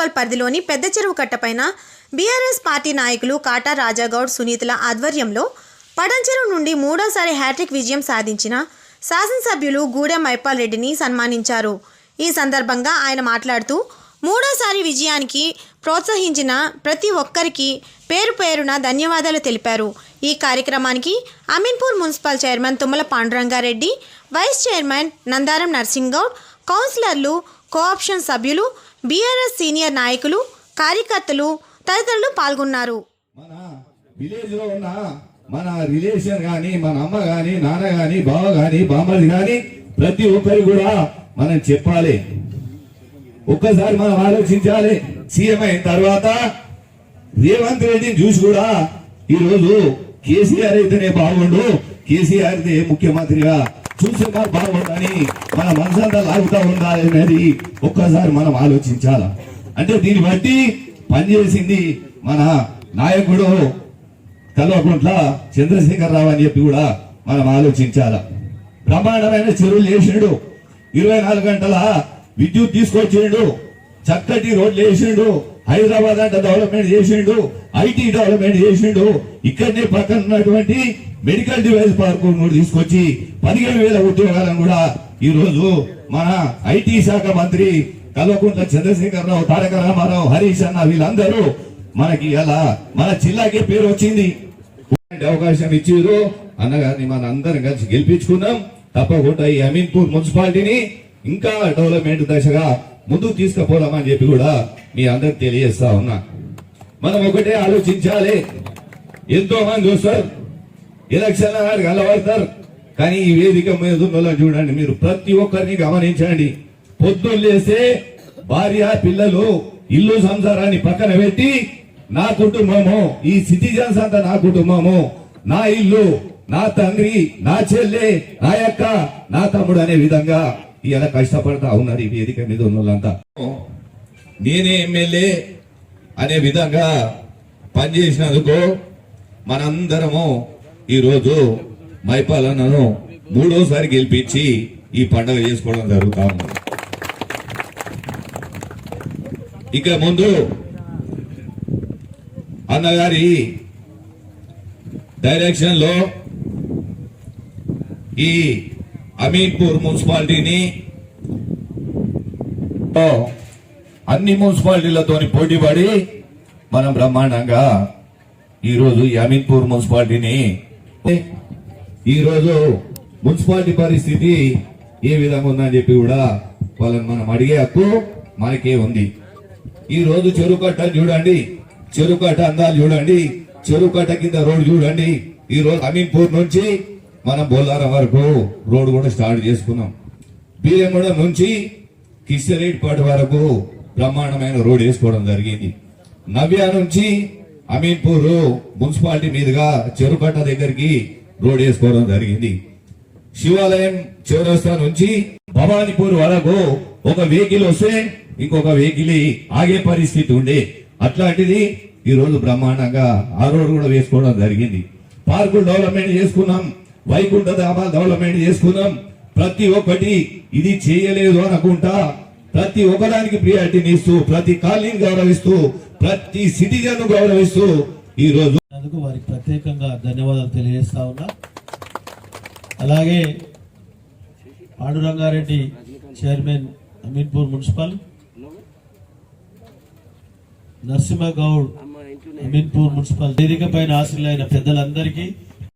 Municipal పరిధిలోని పెద్ద చెరువు కట్టపైన బీఆర్ఎస్ పార్టీ నాయకులు కాటా రాజాగౌడ్ సునీతుల ఆధ్వర్యంలో పడంచెరువు నుండి మూడోసారి హ్యాట్రిక్ విజయం సాధించిన శాసనసభ్యులు గూడెం మైపాల్ రెడ్డిని సన్మానించారు. ఈ సందర్భంగా ఆయన మాట్లాడుతూ మూడోసారి విజయానికి ప్రోత్సహించిన ప్రతి ఒక్కరికి పేరు పేరున ధన్యవాదాలు తెలిపారు. ఈ కార్యక్రమానికి Ameenpur municipal chairman Tummala Pandurangareddy vice chairman Nandaram Narsing Goud కౌన్సిలర్లు కోఆప్షన్ సభ్యులు బీఆర్ఎస్ సీనియర్ నాయకులు కార్యకర్తలు తదితరులు పాల్గొన్నారు. మన విలేజ్లో ఉన్న మన రిలేషన్ గాని మన అమ్మ గాని నాన్న గాని బావ గాని బామ్మది గాని ప్రతి ఒక్కరు కూడా మనం చెప్పాలి. ఒక్కసారి మనం ఆలోచించాలి. సీఎం అయిన తర్వాత రేవంత్ రెడ్డిని చూసి కూడా ఈరోజు కేసీఆర్ అయితేనే బాగుండు. కేసీఆర్ అయితే ముఖ్యమంత్రిగా చూసి బాగుందని మన మనసంతా లాగుతా ఉండాలనేది ఒక్కసారి మనం ఆలోచించాల? అంటే దీన్ని బట్టి పనిచేసింది మన నాయకుడు కల్వకుంట్ల చంద్రశేఖర్ రావు అని చెప్పి కూడా మనం ఆలోచించాల? బ్రహ్మాండమైన చెరువులు వేసిండు ఇరవై నాలుగు గంటల విద్యుత్ తీసుకొచ్చిండు. చక్కటి రోడ్లు వేసిండు హైదరాబాద్ అంటే డెవలప్మెంట్ చేసిండు ఐటీ డెవలప్మెంట్ చేసిండు. ఇక్కడనే పక్కన ఉన్నటువంటి మెడికల్ డివైస్ పార్క్ కూడా తీసుకొచ్చి పదిహేను వేల ఉద్యోగాలను కూడా ఈ రోజు మన ఐటీ శాఖ మంత్రి కల్వకుంట్ల చంద్రశేఖర్ రావు తారక రామారావు హరీష్ అన్న వీళ్ళందరూ మనకి అలా మన జిల్లాకే పేరు వచ్చింది. అవకాశం ఇచ్చారు అన్నగారిని మన అందరం కలిసి గెలిపించుకున్నాం తప్పకుండా ఈ అమీన్పూర్ మున్సిపాలిటీని ఇంకా డెవలప్మెంట్ దశగా ముందుకు తీసుకుపోదామని చెప్పి కూడా మీ అందరికి తెలియజేస్తా ఉన్నా. మనం ఒకటే ఆలోచించాలి. ఎంతో మంది చూస్తారు ఎలక్షన్ నాడు కలవడతారు కానీ ఈ వేదిక మీద ఉన్న చూడండి. మీరు ప్రతి ఒక్కరిని గమనించండి. పొద్దున్న లేస్తే భార్య పిల్లలు ఇల్లు సంసారాన్ని పక్కన పెట్టి నా కుటుంబము ఈ సిటిజన్స్ అంతా నా కుటుంబము నా ఇల్లు నా తండ్రి నా చెల్లె నా యొక్క నా తమ్ముడు అనే విధంగా ఇలా కష్టపడతా ఉన్నారు ఈ వేదిక మీద ఉన్న వాళ్ళంతా నేనే ఎమ్మెల్యే అనే విధంగా పనిచేసినందుకు మనందరము ఈరోజు మైపాలన్నను మూడోసారి గెలిపించి ఈ పండుగ చేసుకోవడం జరుగుతా ఉంది. ఇక ముందు అన్నగారి డైరెక్షన్లో ఈ అమీన్పూర్ మున్సిపాలిటీని ఓ, అన్ని మున్సిపాలిటీలతోని పోటీపడి మనం బ్రహ్మాండంగా ఈరోజు ఈ అమీన్పూర్ మున్సిపాలిటీని ఈరోజు మున్సిపాలిటీ పరిస్థితి ఏ విధంగా ఉందని చెప్పి కూడా వాళ్ళని మనం అడిగే హక్కు మనకే ఉంది. ఈ రోజు చెరువు కట్ట చూడండి చెరువు కట్ట అందాలు చూడండి చెరువు కట్ట కింద రోడ్డు చూడండి ఈ రోజు అమీన్పూర్ నుంచి మనం బోలారం వరకు రోడ్డు కూడా స్టార్ట్ చేసుకున్నాం. బీరెగూడెం నుంచి కిషరేట్పాటి వరకు బ్రహ్మాండమైన రోడ్ వేసుకోవడం జరిగింది. నవ్య నుంచి అమీన్పూర్ మున్సిపాలిటీ మీదుగా చెరుకట్ట దగ్గరికి రోడ్ వేసుకోవడం జరిగింది. శివాలయం చౌరస్తా నుంచి భవానీపూర్ వరకు ఒక వెహికల్ వస్తే ఇంకొక వెహికల్ ఆగే పరిస్థితి ఉండే. అట్లాంటిది ఈ రోజు బ్రహ్మాండంగా ఆ రోడ్ కూడా వేసుకోవడం జరిగింది. పార్కులు డెవలప్మెంట్ చేసుకున్నాం. వైకుంఠ దాబా డెవలప్మెంట్ చేసుకున్నాం. ప్రతి ఒక్కటి ఇది చేయలేదు అనుకుంటా. ప్రతి ఒక్కదానికి ప్రియారిటీని ఇస్తూ ప్రతి కాలనీని గౌరవిస్తూ ప్రతి సిటిజన్ గౌరవిస్తూ ఈ రోజు అందుకు వారికి ప్రత్యేకంగా ధన్యవాదాలు తెలియజేస్తా ఉన్నా. అలాగే Pandurangareddy chairman Ameenpur municipal Narasimhagoud Ameenpur municipal వేదిక పైన ఆశలైన పెద్దలందరికీ